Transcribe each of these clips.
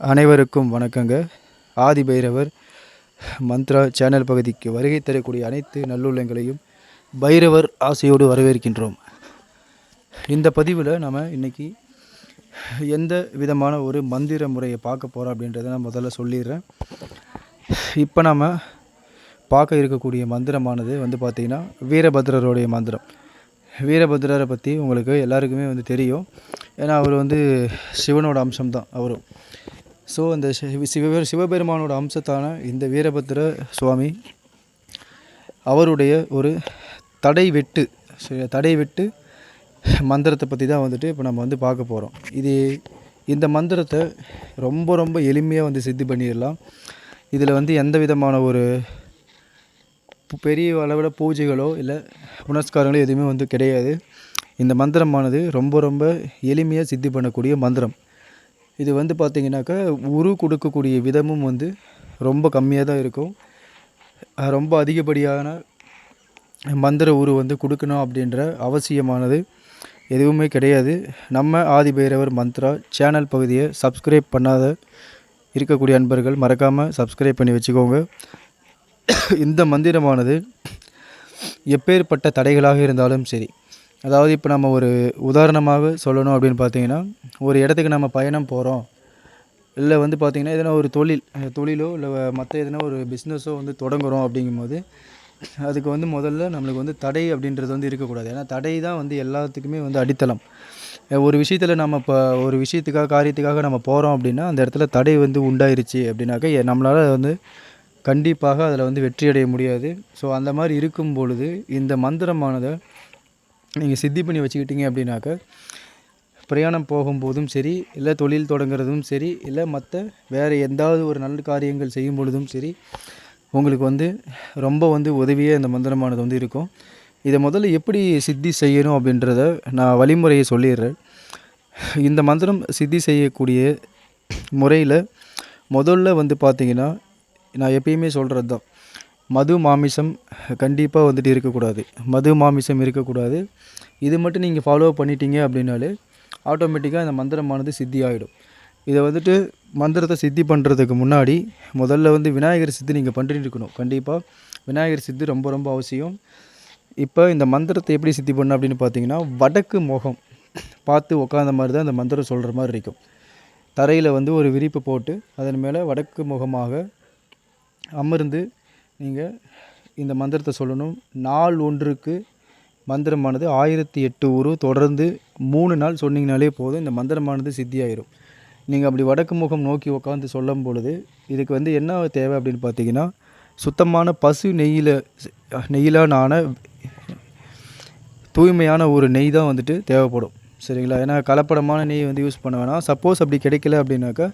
அனைவருக்கும் வணக்கங்க. ஆதி பைரவர் மந்த்ரா சேனல் பகுதிக்கு வருகை தரக்கூடிய அனைத்து நல்லுள்ளங்களையும் பைரவர் ஆசையோடு வரவேற்கின்றோம். இந்த பதிவில் நம்ம இன்னைக்கு எந்த விதமான ஒரு மந்திர முறையை பார்க்க போகிறோம் அப்படின்றத நான் முதல்ல சொல்லிடுறேன். இப்போ நம்ம பார்க்க இருக்கக்கூடிய மந்திரமானது வந்து பார்த்திங்கன்னா வீரபத்ரருடைய மந்திரம். வீரபத்ரரை பற்றி உங்களுக்கு எல்லாருக்குமே வந்து தெரியும். ஏன்னா அவர் வந்து சிவனோட அம்சம்தான் அவரும். ஸோ அந்த சிவபெ சிவபெருமானோட அம்சத்தான இந்த வீரபத்ர சுவாமி அவருடைய ஒரு தடை வெட்டு தடை வெட்டு மந்திரத்தை பற்றி தான் வந்துட்டு இப்போ நம்ம வந்து பார்க்க போகிறோம் இது இந்த மந்திரத்தை ரொம்ப ரொம்ப எளிமையாக வந்து சித்தி பண்ணிடலாம். இதில் வந்து எந்த விதமான ஒரு பெரிய அளவில் பூஜைகளோ இல்லை புனஸ்காரங்களோ எதுவுமே வந்து கிடையாது. இந்த மந்திரமானது ரொம்ப ரொம்ப எளிமையாக சித்தி பண்ணக்கூடிய மந்திரம். இது வந்து பார்த்திங்கனாக்கா உரு கொடுக்கக்கூடிய விதமும் வந்து ரொம்ப கம்மியாக தான் இருக்கும். ரொம்ப அதிகப்படியான மந்திர உரு வந்து கொடுக்கணும் அப்படின்ற அவசியமானது எதுவுமே கிடையாது. நம்ம ஆதி பைரவர் மந்த்ரா சேனல் பகுதியை சப்ஸ்கிரைப் பண்ணாத இருக்கக்கூடிய அன்பர்கள் மறக்காமல் சப்ஸ்கிரைப் பண்ணி வச்சுக்கோங்க. இந்த மந்திரமானது எப்பேற்பட்ட தடைகளாக இருந்தாலும் சரி அதாவது இப்போ நம்ம ஒரு உதாரணமாக சொல்லணும் அப்படின்னு பார்த்தீங்கன்னா ஒரு இடத்துக்கு நம்ம பயணம் போகிறோம் இல்லை வந்து பார்த்திங்கன்னா எதனா ஒரு தொழில் தொழிலோ இல்லை மற்ற எதனா ஒரு பிஸ்னஸோ வந்து தொடங்குறோம் அப்படிங்கும்போது அதுக்கு வந்து முதல்ல நம்மளுக்கு வந்து தடை அப்படின்றது வந்து இருக்கக்கூடாது. ஏன்னா தடை தான் வந்து எல்லாத்துக்குமே வந்து அடித்தளம். ஒரு விஷயத்தில் நம்ம இப்போ ஒரு விஷயத்துக்காக காரியத்துக்காக நம்ம போகிறோம் அப்படின்னா அந்த இடத்துல தடை வந்து உண்டாயிருச்சு அப்படின்னாக்க நம்மளால் வந்து கண்டிப்பாக அதில் வந்து வெற்றி அடைய முடியாது. ஸோ அந்த மாதிரி இருக்கும் பொழுது இந்த மந்திரமானதை நீங்கள் சித்தி பண்ணி வச்சுக்கிட்டீங்க அப்படின்னாக்க பிரயாணம் போகும்போதும் சரி இல்லை தொழில் தொடங்குறதும் சரி இல்லை மற்ற வேறு எந்தாவது ஒரு நல்ல காரியங்கள் செய்யும் பொழுதும் சரி உங்களுக்கு வந்து ரொம்ப வந்து உதவியாக இந்த மந்திரமானது வந்து இருக்கும். இதை முதல்ல எப்படி சித்தி செய்யணும் அப்படின்றத நான் வழிமுறையை சொல்லிடுறேன். இந்த மந்திரம் சித்தி செய்யக்கூடிய முறையில் முதல்ல வந்து பார்த்தீங்கன்னா நான் எப்பயுமே சொல்கிறது தான் மது மாமிசம் கண்டிப்பாக வந்துட்டு இருக்கக்கூடாது. மது மாமிசம் இருக்கக்கூடாது. இது மட்டும் நீங்கள் ஃபாலோ பண்ணிட்டீங்க அப்படின்னாலே ஆட்டோமேட்டிக்காக இந்த மந்திரமானது சித்தி ஆகிடும் இதை வந்துட்டு மந்திரத்தை சித்தி பண்ணுறதுக்கு முன்னாடி முதல்ல வந்து விநாயகர் சித்தி நீங்கள் பண்ணிட்டு இருக்கணும். கண்டிப்பாக விநாயகர் சித்தி ரொம்ப ரொம்ப அவசியம். இப்போ இந்த மந்திரத்தை எப்படி சித்தி பண்ண அப்படின்னு பார்த்தீங்கன்னா வடக்கு முகம் பார்த்து உட்காந்த மாதிரி தான் இந்த மந்திரம் சொல்கிற மாதிரி இருக்கும். தரையில் வந்து ஒரு விரிப்பு போட்டு அதன் மேலே வடக்கு முகமாக அமர்ந்து நீங்கள் இந்த மந்திரத்தை சொல்லணும். நாள் ஒன்றுக்கு மந்திரமானது ஆயிரத்தி எட்டு உரு. தொடர்ந்து மூணு நாள் சொன்னீங்கனாலே போதும். இந்த மந்திரமானது சித்தியாயிரும். நீங்கள் அப்படி வடக்கு முகம் நோக்கி உட்காந்து சொல்லும் பொழுது இதுக்கு வந்து என்ன தேவை அப்படின்னு பார்த்தீங்கன்னா சுத்தமான பசு நெய்யில் நெய்யிலான ஆன தூய்மையான ஒரு நெய் தான் வந்துட்டு தேவைப்படும். சரிங்களா? ஏன்னா கலப்படமான நெய் வந்து யூஸ் பண்ண வேணாம். சப்போஸ் அப்படி கிடைக்கல அப்படின்னாக்கா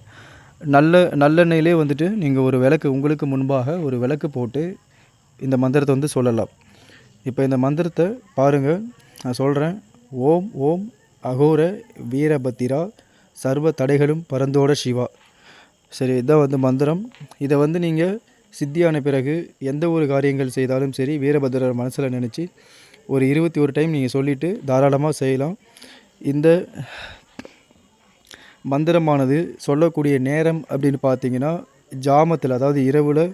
நல்ல நல்லெண்ணெயிலே வந்துட்டு நீங்கள் ஒரு விளக்கு உங்களுக்கு முன்பாக ஒரு விளக்கு போட்டு இந்த மந்திரத்தை வந்து சொல்லலாம். இப்போ இந்த மந்திரத்தை பாருங்கள் நான் சொல்கிறேன் ஓம் ஓம் அகோர வீரபத்திரா சர்வ தடைகளும் பரந்தோட சிவா. சரி இதான் வந்து மந்திரம். இதை வந்து நீங்கள் சித்தியான பிறகு எந்த ஒரு காரியங்கள் செய்தாலும் சரி வீரபத்திரர் மனசில் நினச்சி ஒரு இருபத்தி ஒரு டைம் நீங்கள் சொல்லிவிட்டு தாராளமாக செய்யலாம். இந்த மந்திரமானது சொல்லக்கூடிய நேரம் அப்படின்னு பார்த்தீங்கன்னா ஜாமத்தில் அதாவது இரவில்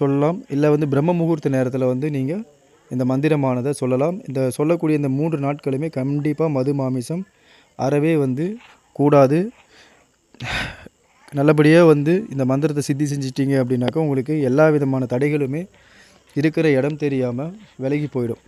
சொல்லலாம். இல்லை வந்து பிரம்ம முகூர்த்த நேரத்தில் வந்து நீங்கள் இந்த மந்திரமானதை சொல்லலாம். இந்த சொல்லக்கூடிய இந்த மூன்று நாட்களுமே கண்டிப்பாக மது மாமிசம் அறவே வந்து கூடாது. நல்லபடியாக வந்து இந்த மந்திரத்தை சித்தி செஞ்சிட்டிங்க அப்படின்னாக்கா உங்களுக்கு எல்லா விதமான தடைகளுமே இருக்கிற இடம் தெரியாமல் விலகி போயிடும்.